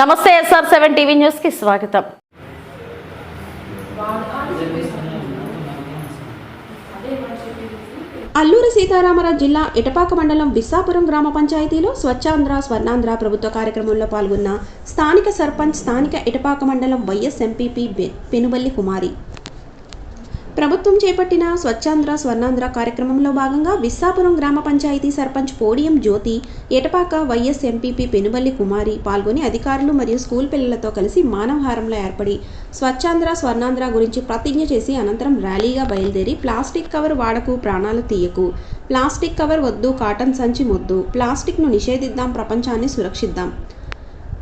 నమస్తే SR seven TV న్యూస్కి స్వాగతం. అల్లూరి సీతారామరాజు జిల్లా ఇటపాక మండలం విస్సాపురం గ్రామ పంచాయతీలో స్వచ్ఛాంధ్ర స్వర్ణాంధ్ర ప్రభుత్వ కార్యక్రమంలో పాల్గొన్న స్థానిక సర్పంచ్ స్థానిక ఇటపాక మండలం వైఎస్ ఎంపీపీ పెనుబల్లి కుమారి. ప్రభుత్వం చేపట్టిన స్వచ్ఛాంధ్ర స్వర్ణాంధ్ర కార్యక్రమంలో భాగంగా విస్సాపురం గ్రామ పంచాయతీ సర్పంచ్ పోడియం జ్యోతి ఎటపాక వైఎస్ ఎంపీపీ పెనుబల్లి కుమారి పాల్గొని అధికారులు మరియు స్కూల్ పిల్లలతో కలిసి మానవహారంలో ఏర్పడి స్వచ్ఛాంధ్ర స్వర్ణాంధ్ర గురించి ప్రతిజ్ఞ చేసి అనంతరం ర్యాలీగా బయలుదేరి ప్లాస్టిక్ కవర్ వాడకు ప్రాణాలు తీయకు. ప్లాస్టిక్ కవర్ వద్దు కాటన్ సంచి మొద్దు. ప్లాస్టిక్ను నిషేధిద్దాం ప్రపంచాన్ని సురక్షిద్దాం.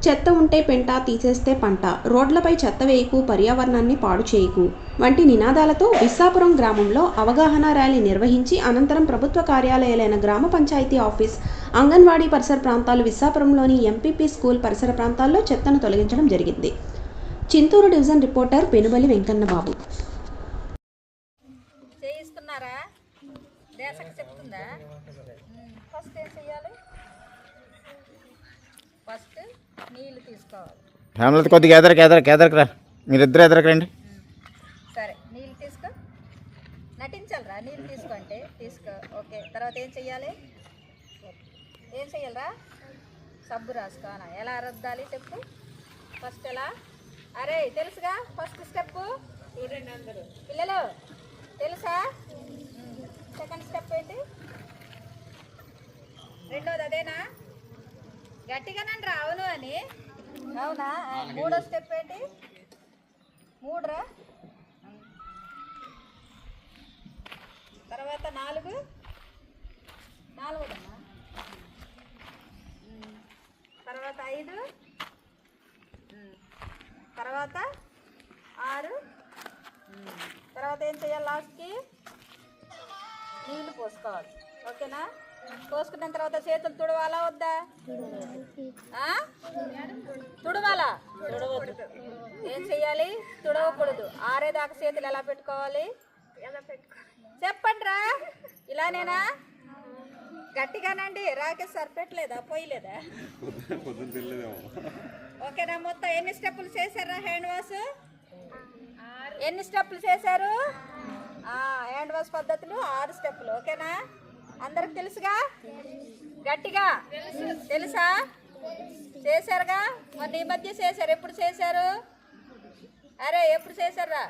చెత్త ఉంటే పెంట తీసేస్తే పంట. రోడ్లపై చెత్త వేయకు పర్యావరణాన్ని పాడు చేయకు. వంటి నినాదాలతో విస్సాపురం గ్రామంలో అవగాహన ర్యాలీ నిర్వహించి అనంతరం ప్రభుత్వ కార్యాలయాలైన గ్రామ పంచాయతీ ఆఫీస్ అంగన్వాడీ పరిసర ప్రాంతాలు విస్సాపురంలోని ఎంపీపీ స్కూల్ పరిసర ప్రాంతాల్లో చెత్తను తొలగించడం జరిగింది. Chintur division reporter Penubali Venkannababu. చేయిస్తున్నారా? చెప్తుందా? ఫస్ట్ ఏం ఫస్ట్ నీళ్ళు తీసుకోవాలి. కొద్దిగా ఎదరికి ఎదరికి ఎదరికి రా. మీరిద్దరు ఎదరికి రండి. సరే నీళ్ళు తీసుకో. నటించాలరా నీళ్ళు తీసుకో అంటే. తీసుకో. ఓకే తర్వాత ఏం చెయ్యాలి? ఏం చెయ్యాలరా? సబ్బు రాసుకోనా? ఎలా రుద్దాలి చెప్పు. ఫస్ట్ ఎలా? అరే తెలుసుగా ఫస్ట్ స్టెప్ చూడండి అందరూ పిల్లలు తెలుసా సెకండ్ స్టెప్ ఏంటి రెండోది అదేనా గట్టిగానండి రా అవును అని. అవునా? మూడో స్టెప్ ఏంటి? మూడురా? తర్వాత నాలుగు. నాలుగోదమ్మా. తర్వాత ఐదు. తర్వాత ఆరు. తర్వాత ఏం చేయాలి లాస్ట్కి? నీళ్ళు పోసుకోవాలి. ఓకేనా? పోసుకున్న తర్వాత చేతులు తుడవాలా వద్దా? తుడవాలా? తుడవద్దు. ఏం చెయ్యాలి? తుడవకూడదు. ఆరేదాకా చేతులు ఎలా పెట్టుకోవాలి? చెప్పండి రా ఇలానేనా? గట్టిగానండి. రాకేష్ సార్ పెట్టలేదా పోయలేదా? ఓకేనా మొత్తం ఎన్ని స్టెప్పులు చేశారా హ్యాండ్ వాష్? ఎన్ని స్టెప్పులు చేశారు? హ్యాండ్ వాష్ పద్ధతులు ఆరు స్టెప్పులు. ఓకేనా? అందరికి తెలుసుగా? గట్టిగా? తెలుసా? చేశారుగా? మొన్న ఈ మధ్య చేశారు. ఎప్పుడు చేశారు? అరే ఎప్పుడు చేశారా